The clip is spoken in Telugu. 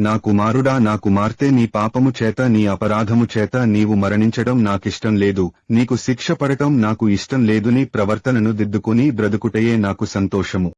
నా కుమారుడా నా కుమార్తె నీ పాపము చేత నీ అపరాధము చేత నీవు మరణించడం నాకిష్టం లేదు. నీకు శిక్ష పడటం నాకు ఇష్టం లేదు. నీ ప్రవర్తనను దిద్దుకుని బ్రతుకుటయే నాకు సంతోషము.